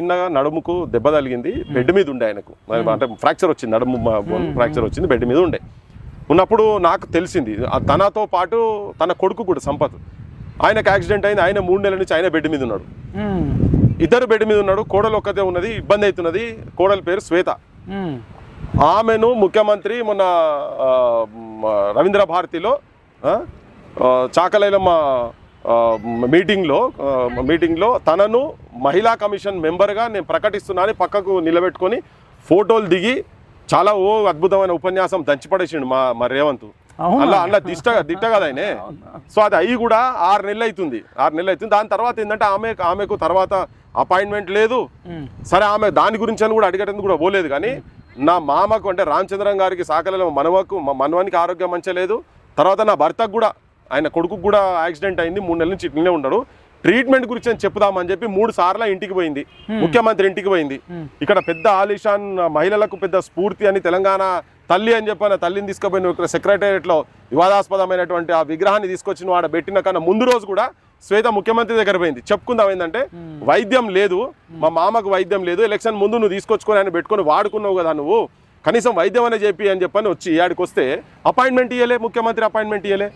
చిన్నగా నడుముకు దెబ్బ తగిలింది బెడ్ మీద ఉండే ఆయనకు. అంటే ఫ్రాక్చర్ వచ్చింది నడుము ఫ్రాక్చర్ వచ్చింది బెడ్ మీద ఉండే. ఉన్నప్పుడు నాకు తెలిసింది తనతో పాటు తన కొడుకు కూడా సంపత్. ఆయనకు యాక్సిడెంట్ అయింది ఆయన మూడు నెలల నుంచి ఆయన బెడ్ మీద ఉన్నాడు. ఇద్దరు బెడ్ మీద ఉన్నాడు కోడలు ఒక్కతే ఉన్నది ఇబ్బంది అవుతున్నది కోడల పేరు శ్వేత. ఆమెను ముఖ్యమంత్రి మొన్న రవీంద్ర భారతిలో చాకలైలమ్మ మీటింగ్లో మీటింగ్లో తనను మహిళా కమిషన్ మెంబర్గా నేను ప్రకటిస్తున్నానని పక్కకు నిలబెట్టుకొని ఫోటోలు దిగి చాలా ఓ అద్భుతమైన ఉపన్యాసం దంచిపడేసిండు మా మా రేవంత్? అలా అలా దిష్ట దిట్ట కదా ఆయన. సో అది అయ్యి కూడా ఆరు నెలలు అవుతుంది ఆరు నెలలు అవుతుంది దాని తర్వాత ఏంటంటే ఆమె ఆమెకు తర్వాత అపాయింట్మెంట్ లేదు. సరే ఆమె దాని గురించి అని కూడా అడిగేటందుకు కూడా పోలేదు కానీ నా మామకు అంటే రామచంద్రన్ గారికి సాకలలో మనవకు మా మనవానికి ఆరోగ్యం మంచిగా లేదు. తర్వాత నా భర్తకు కూడా ఆయన కొడుకుకు కూడా యాక్సిడెంట్ అయింది మూడు నెలల నుంచి ఇట్లనే ఉన్నాడు. ట్రీట్మెంట్ గురించి అని చెప్పుదామని చెప్పి మూడు సార్లు ఇంటికి పోయింది. ముఖ్యమంత్రి ఇంటికి పోయింది. ఇక్కడ పెద్ద ఆలిషాన్ మహిళలకు పెద్ద స్ఫూర్తి అని తెలంగాణ తల్లి అని చెప్పిన తల్లిని తీసుకుపోయిన ఇక్కడ సెక్రటేరియట్లో వివాదాస్పదమైనటువంటి ఆ విగ్రహాన్ని తీసుకొచ్చిన వాడ పెట్టిన కన్నా ముందు రోజు కూడా శ్వేత ముఖ్యమంత్రి దగ్గర పోయింది. చెప్పుకుందాం ఏంటంటే వైద్యం లేదు. మా మామకు వైద్యం లేదు. ఎలక్షన్ ముందు నువ్వు తీసుకొచ్చుకొని ఆయన పెట్టుకొని వాడుకున్నావు కదా నువ్వు. కనీసం వైద్యం అనే చెప్పి అని చెప్పని వచ్చి ఆడికి వస్తే అపాయింట్మెంట్ ఇయ్యలే ముఖ్యమంత్రి అపాయింట్మెంట్ ఇయ్యలే.